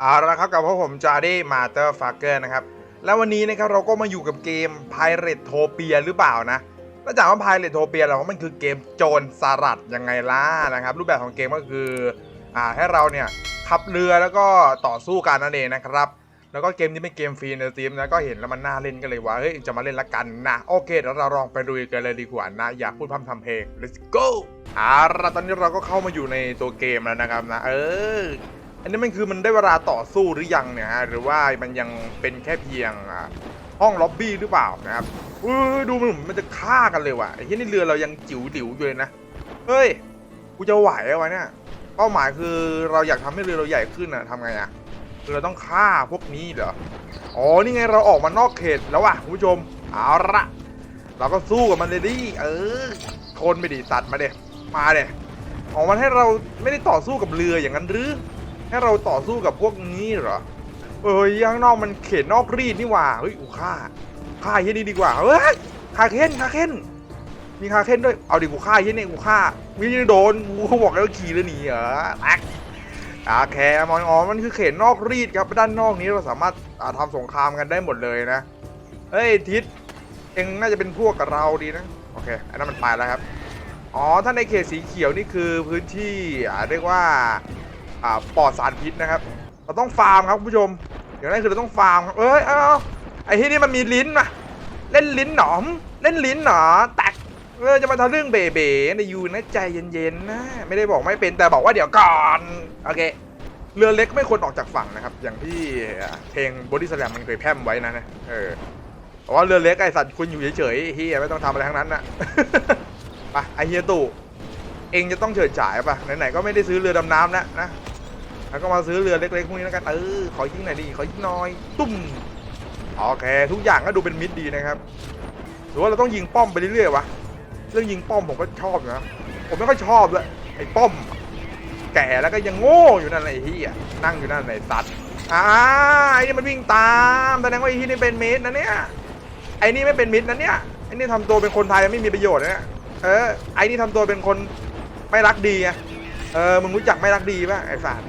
เอาละครับกับพวกผมจาร์ดี้มาเตอร์ฟาเกอร์นะครับ แล้ววันนี้นะครับเราก็มาอยู่กับเกม Pirate t o p i a หรือเปล่านะถ้าจากว่า Pirate t o p i a เราว่ามันคือเกมโจรสลัดยังไงล่ะนะครับ รูปแบบของเกมก็คืออ่าให้เราเนี่ยขับเรือแล้วก็ต่อสู้กันนั่นเองนะครับ แล้วก็เกมนี้เป็นเกมฟรีในสตรีมนะก็เห็นแล้วมันน่าเล่นก็เลยว่าเฮ้ยจะมาเล่นละกันนะโอเคเดี๋ยวเราลองไปดูกันเลยดีกว่านะ อยากพูดพร่ำทำเพลง let's go เอาละตอนนี้เราก็เข้ามาอยู่ในตัวเกมแล้วนะครับนะ เออ อันนี้มันคือมันได้เวลาต่อสู้หรือยังเนี่ยฮะหรือว่ามันยังเป็นแค่เพียงห้องล็อบบี้หรือเปล่านะครับเออดูมันมันจะฆ่ากันเลยว่ะไอ้ที่นี่เรือเรายังจิ๋วดิ๋วอยู่เลยนะเฮ้ยกูจะไหวเหรอวะเนี่ยเป้าหมายคือเราอยากทำให้เรือเราใหญ่ขึ้นนะทำไงอะคือเราต้องฆ่าพวกนี้เหรออ๋อนี่ไงเราออกมานอกเขตแล้วว่ะคุณผู้ชมเอาละเราก็สู้กับมันเลยดิเออทนไปดิสัตว์มาเด็ มาเด็ออกมันให้เราไม่ได้ต่อสู้กับเรืออย่างนั้นหรือ ให้เราต่อสู้กับพวกนี้เหรอ เอ้ยข้างนอกมันเขตนอกรีดนี่หว่า เฮ้ยอูฆ่าฆ่าเหี้ยนี่ดีกว่า เฮ้ยคาเค้นคาเค้นมีคาเค้นด้วย เอาดิกูฆ่าเหี้ยนี่กูฆ่ามีโดนกูบอกแล้วขี่แล้วหนีเหรอแอ๊กอาแคมอนอ๋อมันคือเขตนอกรีดครับ ด้านนอกนี้เราสามารถาทำสงครามกันได้หมดเลยนะ เฮ้ยทิศเองน่าจะเป็นพวกกับเราดีนะ โอเค อันนั้นมันไปแล้วครับ อ๋อ ถ้าในเขตสีเขียวนี่คือพื้นที่เรียกว่าปลอดสารพิษนะครับ เราต้องฟาร์มครับคุณผู้ชมเดี๋ยวนั้นคือเราต้องฟาร์มครับ เอ้ย เอาเอาไอ้ที่นี่มันมีลิ้นนะเล่นลิ้นหนอม เล่นลิ้นหนอแตกเออจะมาทำเรื่องเบ๋เบนยูนะใจเย็นๆนะ ไม่ได้บอกไม่เป็นแต่บอกว่าเดี๋ยวก่อน โอเค เรือเล็กไม่ควรออกจากฝั่งนะครับ อย่างที่เพลงบอดี้สแลมมันเคยแพร่มไว้นะนะ เออเพราะว่าเรือเล็กไอสัตว์คุณอยู่เฉยๆเฮียไม่ต้องทำอะไรทั้งนั้นนะ ไปไอเฮียตู่เองจะต้องเฉิดฉายป่ะไหนๆก็ไม่ได้ซื้อเรือดำน้ำแล้วนะแล้วก็มาซื้อเรือเล็กๆพวกนี้แล้วกันเออขอยิงหน่อยดิขอยิงหน่อยตุ้มโอเคทุกอย่างก็ดูเป็นมิตรดีนะครับหรือว่าเราต้องยิงป้อมไปเรื่อยๆวะเรื่องยิงป้อมผมก็ชอบนะผมไม่ค่อยชอบเลยไอ้ป้อม แก่แล้วก็ยังโง่อยู่นั่นแหละไอ้เหี้ยนั่งอยู่นั่นไหนสัตว์อ่าไอ้นี่มันวิ่งตามแสดงว่าไอ้ที่นี่เป็นมิตรนะเนี่ยไอ้นี่ไม่เป็นมิตรนะเนี่ยไอ้นี่ทำตัวเป็นคนไทยไม่มีประโยชน์นะเนี่ย เออ ไอ้นี่ทำตัวเป็นคนไม่รักดีไงเออมึงรู้จักไม่รักดีป่ะไอ้สาร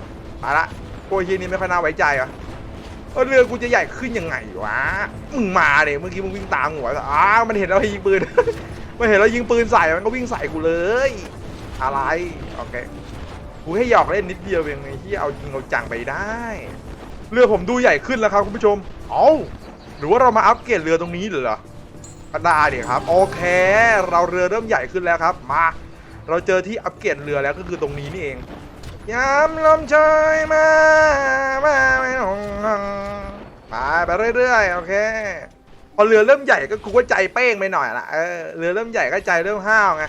มาละพวกทีนี้ไม่ค่อยน่าไว้ใจวะเออเรือกูจะใหญ่ขึ้นยังไงวะมึงมาเดี๋ยเมื่อกี้มึงวิ่งตามหัวอ้ามันเห็นเรายิงปืน มันเห็นเรายิงปืนใส่มันก็วิ่งใส่กูเลย อะไรโอเคกูให้หยอกเล่นนิดเดียวเองไอ้ที่เอาจริงเอาจังไปได้ เรือผมดูใหญ่ขึ้นแล้วครับคุณผู้ชม เอ้าหรือว่าเรามาอัปเกรดเรือตรงนี้เหรอ ก็ได้ดิครับโอเค เราเรือเริ่มใหญ่ขึ้นแล้วครับ มา เราเจอที่อัปเกรดเรือแล้วก็คือตรงนี้นี่เองยามลมเชยมามาไม่หงไปไปเรื่อยๆโอเคพอเรือเริ่มใหญ่ก็กูก็ใจเป้งไปหน่อยละเออเรือเริ่มใหญ่ก็ใจเริ่มห้าวไง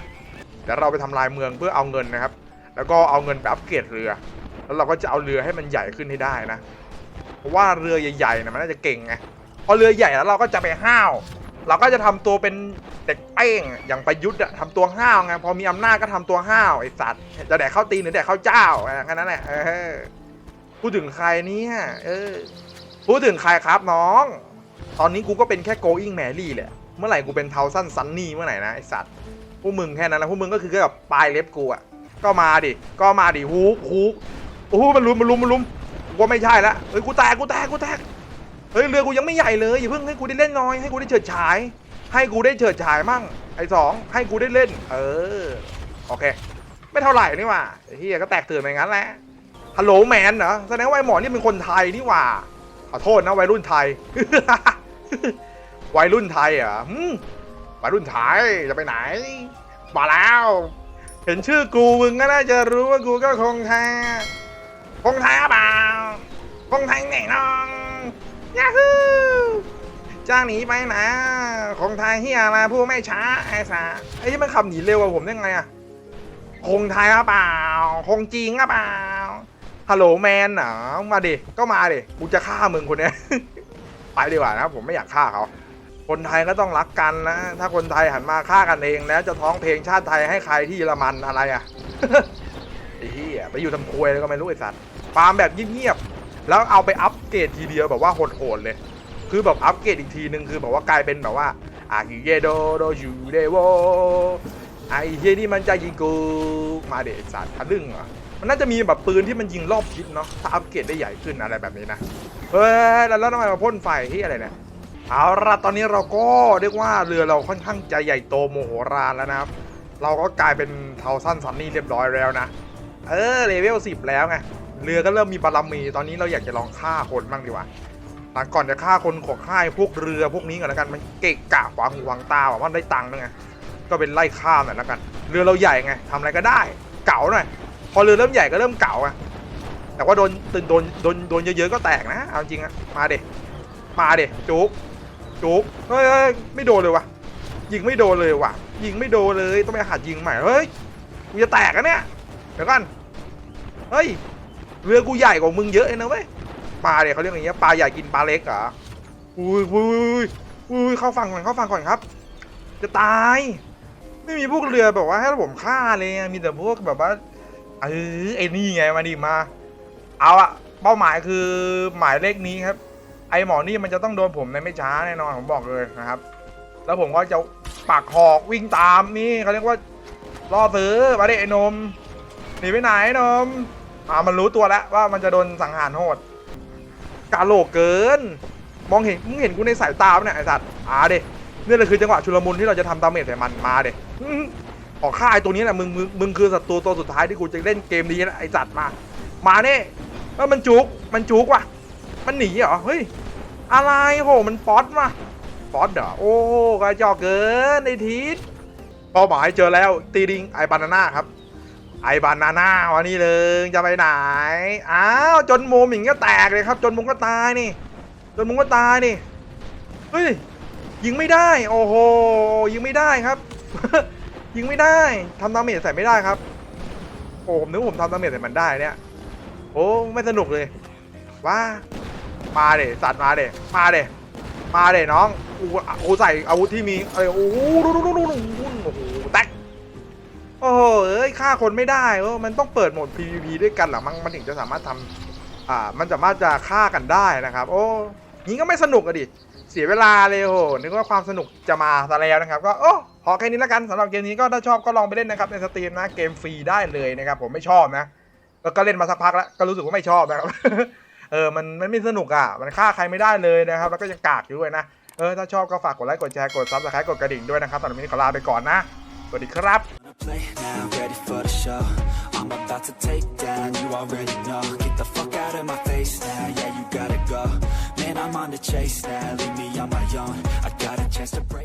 เดี๋ยวเราไปทำลายเมืองเพื่อเอาเงินนะครับ แล้วก็เอาเงินไปอัปเกรดเรือ แล้วเราก็จะเอาเรือให้มันใหญ่ขึ้นให้ได้นะเพราะว่าเรือใหญ่ๆนะมันน่าจะเก่งไงพอเรือใหญ่แล้วเราก็จะไปห้าว เราก็จะทำตัวเป็นเด็กเป้งอย่างประยุทธ์อะทำตัวห้าวไงพอมีอำนาจก็ทำตัวห้าวไอสัตว์จะแดกข้าวตีนหรือแดกข้าวเจ้าแค่นั้นแหละพูดถึงใครเนี่ยเออพูดถึงใครครับน้อง ตอนนี้กูก็เป็นแค่ going Mary แหละเมื่อไหร่กูเป็นเทาสั้นซันนี่เมื่อไหร่นะไอสัตว์พวกมึงแค่นั้นนะพวกมึงก็คือแค่แบบปลายเล็บกูอะก็มาดิ ก็มาดิฮูกฮูกโอ้โหมันลุมมันลุมมันลุมกูไม่ใช่ละเฮ้ยกูแตกกูแตกกูแตก เฮ้ยเรือกูยังไม่ใหญ่เลยอย่าเพิ่งให้กูได้เล่นน้อยให้กูได้เฉิดฉาย ให้กูได้เฉิดฉายมั่งไอ้สองให้กูได้เล่น เออโอเค ไม่เท่าไหร่นี่หว่าเฮียก็แตกตื่นไปงั้นแหละฮัลโหลแมนเหรอแสดงว่าไอ้หมอนี่เป็นคนไทยนี่หว่าขอโทษนะวัยรุ่นไทย วัยรุ่นไทยเหรอะวัยรุ่นไทยจะไปไหนมาแล้ว เห็นชื่อกูมึงก็น่าจะรู้ว่ากูก็คงไทยคงไทยเปล่าคงไทยแน่นอน ยาฮูจ้างหนีไปนะคงไทยเฮียมาผู้ไม่ช้าไอ้สาไอ้ที่มันขับหนีเร็วกว่าผมได้ไงอะคงไทยหรือเปล่า คงจริงหรือเปล่าฮัลโหลแมนเหรอมาดิก็มาดิกูจะฆ่ามึงคนนี้ไปดีกว่านะผมไม่อยากฆ่าเขาคนไทยก็ต้องรักกันนะ ถ้าคนไทยหันมาฆ่ากันเองแล้วจะท้องเพลงชาติไทยให้ใครที่เยอรมันอะไรอะไอ้เหี้ยไปอยู่ทำควยแล้วก็ไม่รู้ไอ้สัตว์ฟาร์มแบบเงียบๆ แล้วเอาไปอัปเกรดทีเดียวแบบว่าโหดๆเลย คือแบบอัปเกรดอีกทีนึงคือแบบว่ากลายเป็นแบบว่าอากิเยโดโดยูเดโวไอเฮียนี่มันจะยิงกูมาเดไอ้สัตว์ทะลึ่งเหรอมันน่าจะมีแบบปืนที่มันยิงรอบทิศเนาะถ้าอัปเกรดได้ใหญ่ขึ้นอะไรแบบนี้นะเฮ้ยแล้วทำไมมาพ่นไฟที่อะไรเนี่ยเอาละตอนนี้เราก็เรียกว่าเรือเราค่อนข้างจะใหญ่โตโมโหลารแล้วนะครับ เราก็กลายเป็นเทาสั้นซันนี่เรียบร้อยแล้วนะ เออเลเวลสิบแล้วไง เรือก็เริ่มมีบารมีตอนนี้เราอยากจะลองฆ่าคนบ้างดีกว่าหลังก่อนจะฆ่าคนขอฆ่าไอ้พวกเรือพวกนี้ก่อนแล้วกันมันเกะกะขวางหูขวางตาว่ามันได้ตังค์ด้วยไงก็เป็นไล่ฆ่าหน่อยแล้วกัน เรือเราใหญ่ไงทำอะไรก็ได้ เก๋าหน่อยพอเรือเริ่มใหญ่ก็เริ่มเก๋าไงแต่ว่าโดนตึงโดนโดนโดนเยอะๆก็แตกนะเอาจริงอะมาเด็มาเด็จุกจุกเฮ้ยเฮ้ยไม่โดนเลยวะยิงไม่โดนเลยว่ะ ยิงไม่โดนเลยต้องไปหัดยิงใหม่เฮ้ยกูจะแตกอะเนี่ยเดี๋ยวก่อนเฮ้ย เรือกูใหญ่กว่ามึงเยอะเลยนะเว้ยปลาเนี่ยเขาเรียกอย่างเงี้ยปลาใหญ่กินปลาเล็กเหรออุ้ยอุ้ยอุ้ยเข้าฝั่งก่อนเข้าฝั่งก่อนครับ จะตาย ไม่มีพวกเรือแบบว่าให้ผมฆ่าเลยมีแต่พวกแบบว่าเออไอ้นี่ไงมาดิมา เอาอะเป้าหมายคือหมายเลขนี้ครับ ไอหมอนี่มันจะต้องโดนผมในไม่ช้าแน่นอนผมบอกเลยนะครับ แล้วผมก็จะปากหอกวิ่งตามนี่เขาเรียกว่าล่อซื้อมาดิไอ้นมหนีไปไหนไอ้นม อ่ามันรู้ตัวแล้วว่ามันจะโดนสังหารโหดกาโหลกเกิน มองเห็นมึงเห็นกูในสายตาปะเนี่ยไอสัตว์อ่าเด็นี่แหละคือจังหวะชุลมุนที่เราจะทำดาเมจใส่มันมาเด็ออกค่ายตัวนี้แหละมึงมึงมึงคือศัตรูตัวสุดท้ายที่กูจะเล่นเกมนี้นะไอสัตว์มา มาเน่เออมันจุกมันจุกว่ะ มันหนีเหรอเฮ้ยอะไรโหมันป๊อตมาป๊อตเหรอโอ้กระจอกเกินไอทีสเป้าหมายเจอแล้วตีดิงไอบานาน่าครับ ไอบานาน่าวันนี้เลยจะไปไหน อ้าว จนโมหมิงก็แตกเลยครับ จนมุงก็ตายนี่ จนมุงก็ตายนี่ เฮ้ย ยิงไม่ได้ โอ้โห ยิงไม่ได้ครับ ยิงไม่ได้ทำดาเมจใส่ไม่ได้ครับ โอ้ผมนึกว่าผมทำดาเมจใส่มันได้เนี่ย โอ้ไม่สนุกเลยว่ามาเดสัตว์มาเดมาเดมาเดน้องกูกูใส่อาวุธที่มีเอ้ยโอ้โหโอ้โห โอ้โหเอ้ยฆ่าคนไม่ได้เออมันต้องเปิดโหมด PVP ด้วยกันหรอมันมันถึงจะสามารถทำอ่ามันสามารถจะฆ่ากันได้นะครับ โอ้งี้ก็ไม่สนุกอะดิเสียเวลาเลยโหนึกว่าความสนุกจะมาซะแล้วนะครับ ก็โอ้พอแค่นี้แล้วกันสำหรับเกมนี้ก็ถ้าชอบก็ลองไปเล่นนะครับในสตรีมนะเกมฟรีได้เลยนะครับผมไม่ชอบนะแล้วก็เล่นมาสักพักแล้วก็รู้สึกว่าไม่ชอบนะครับเออมันมันไม่สนุกอะมันฆ่าใครไม่ได้เลยนะครับ แล้วก็ยังกากอยู่ด้วยนะเออถ้าชอบก็ฝากกดไลค์กดแชร์กดซับสไครต์กดกระดิ่งด้วยนะครับตอนนี้ขอลาไปก่อนนะสวัสดีครับ play now, ready for the show. I'm about to take down, you already know. Get the fuck out of my face now, yeah, you gotta go. Man, I'm on the chase now, leave me on my own. I got a chance to break.